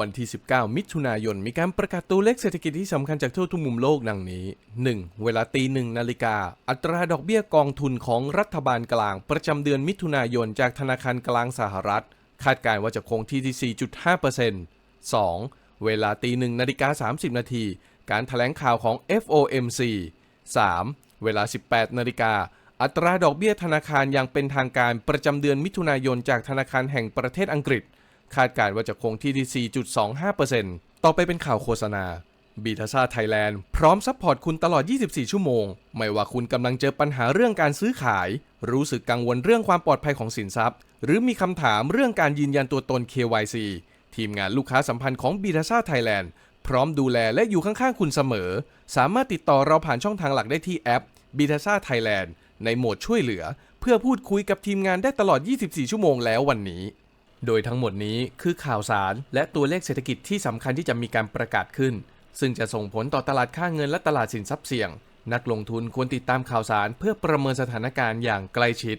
วันที่ 19 มิถุนายน มีการประกาศตัวเลขเศรษฐกิจที่สำคัญจากทั่วทุกมุมโลกดังนี้ 1. เวลาตีหนึ่งนาฬิกา อัตราดอกเบี้ยกองทุนของรัฐบาลกลาง ประจำเดือนมิถุนายนจากธนาคารกลางสหรัฐ คาดการณ์ว่าจะคงที่ที่ 4.5% 2. เวลาตีหนึ่งนาฬิกา 30 นาที การถแถลงข่าวของ FOMC 3. เวลา 18 นาฬิกา อัตราดอกเบี้ยธนาคารอย่างเป็นทางการประจำเดือนมิถุนายนจากธนาคารแห่งประเทศอังกฤษ คาดการณ์ว่าจะคงที่ที่ 4.25%ต่อไปเป็นข่าวโฆษณาบีทาซาไทยแลนด์พร้อมซัพพอร์ตคุณตลอด 24 ชั่วโมง ไม่ว่าคุณกำลังเจอปัญหาเรื่องการซื้อขาย รู้สึกกังวลเรื่องความปลอดภัยของสินทรัพย์ หรือมีคำถามเรื่องการยืนยันตัวตน KYC ทีมงานลูกค้าสัมพันธ์ของบีทาซาไทยแลนด์พร้อมดูแลและอยู่ข้างๆคุณเสมอ สามารถติดต่อเราผ่านช่องทางหลักได้ที่แอปบีทาซาไทยแลนด์ในโหมดช่วยเหลือ เพื่อพูดคุยกับทีมงานได้ตลอด 24 ชั่วโมงแล้ววันนี้ โดยทั้งหมดนี้คือข่าวสาร และตัวเลขเศรษฐกิจที่สำคัญที่จะมีการประกาศขึ้น ซึ่งจะส่งผลต่อตลาดค่าเงินและตลาดสินทรัพย์เสี่ยง นักลงทุนควรติดตามข่าวสารเพื่อประเมินสถานการณ์อย่างใกล้ชิด